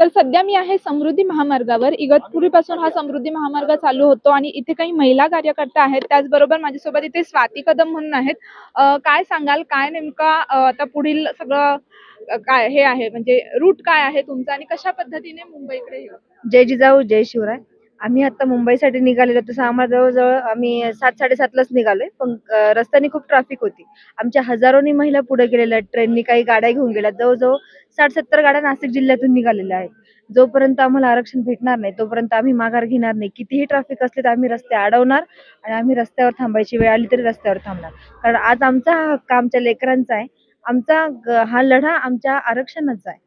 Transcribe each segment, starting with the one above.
तर सध्या मी आहे समृद्धी महामार्गावर. इगतपुरीपासून हा समृद्धी महामार्ग चालू होतो आणि इथे काही महिला कार्यकर्ता आहेत. त्याचबरोबर माझ्यासोबत इथे स्वाती कदम म्हणून आहेत. काय सांगाल? काय नेमका आता पुढील सगळं काय हे आहे? म्हणजे रूट काय आहे तुमचा? आणि कशा पद्धतीने मुंबईकडे येऊ? जय जिजाऊ जय शिवराय. आम्ही आता मुंबईसाठी निघालेलो तसं आम्हाला जवळजवळ आम्ही सात साडेसातलाच निघालोय. पण अं, रस्त्याने खूप ट्रॅफिक होती. आमच्या हजारोनी महिला पुढे गेलेल्या आहेत. ट्रेननी काही गाड्या घेऊन गेल्या जवळजवळ साठ सत्तर गाड्या नाशिक जिल्ह्यातून निघालेल्या आहेत. जोपर्यंत आम्हाला आरक्षण भेटणार नाही तोपर्यंत आम्ही माघार घेणार नाही. कितीही ट्रॅफिक असले तर आम्ही रस्ते अडवणार आणि आम्ही रस्त्यावर थांबायची वेळ आली तरी रस्त्यावर थांबणार. कारण आज आमचा हा हक्क आमच्या लेकरांचा आहे. आमचा ग- हा लढा आमच्या आरक्षणाचा आहे.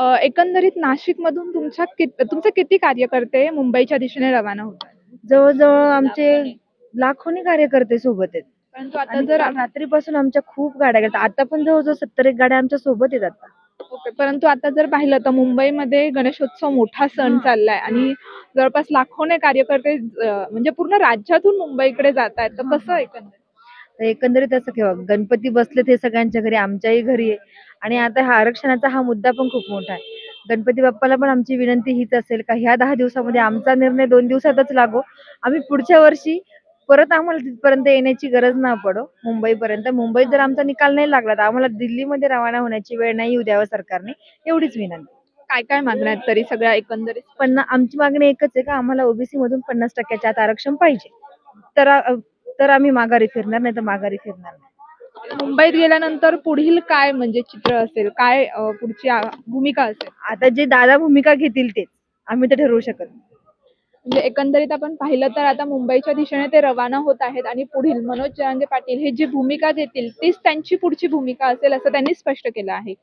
एकंदरीत नाशिक मधून तुमच्या कित- तुमचे किती कार्यकर्ते मुंबईच्या दिशेने रवाना होत आहेत जवळजवळ आमचे लाखोनी कार्यकर्ते सोबत आहेत. परंतु आता आणि जर काल रात्रीपासून आमच्या खूप गाड्या गेल्या. आता पण जवळजवळ सत्तर एक गाड्या आमच्यासोबत आहेत आता. ओके परंतु आता जर पाहिलं तर मुंबईमध्ये गणेशोत्सव मोठा सण चाललाय आणि जवळपास लाखोने कार्यकर्ते अ, म्हणजे पूर्ण राज्यातून मुंबईकडे जात आहेत. तर कसं एकंदरीत? तर एकंदरीत असं केव्हा गणपती बसलेत हे सगळ्यांच्या घरी आमच्याही घरी आहे. आणि आता हा आरक्षणाचा हा मुद्दा पण खूप मोठा आहे. गणपती बाप्पाला पण आमची विनंती हीच असेल का ह्या दहा दिवसामध्ये आमचा निर्णय दोन दिवसातच लागो. आम्ही पुढच्या वर्षी परत आम्हाला तिथपर्यंत येण्याची गरज ना पडो. मुंबईपर्यंत. मुंबईत जर आमचा निकाल नाही लागला तर आम्हाला दिल्लीमध्ये रवाना होण्याची वेळ नाही येऊ द्यावं सरकारने. एवढीच विनंती. काय काय मागण्या आहेत तरी सगळ्या एकंदरीत? पण आमची मागणी एकच आहे का आम्हाला ओबीसी मधून पन्नास टक्क्याच्या आत आरक्षण पाहिजे. तर तर आम्ही माघारी फिरणार नाही तर माघारी फिरणार नाही. मुंबईत गेल्यानंतर पुढील काय म्हणजे चित्र असेल? काय अ, पुढची आ- भूमिका असेल? आता जे दादा भूमिका घेतील तेच. आम्ही तर ठरवू शकत नाही. म्हणजे एकंदरीत आपण पाहिलं तर आता मुंबईच्या दिशेने ते रवाना होत आहेत आणि पुढील मनोज जरांगे पाटील हे जी भूमिका घेतील तीच त्यांची पुढची भूमिका असेल असं त्यांनी स्पष्ट केलं आहे.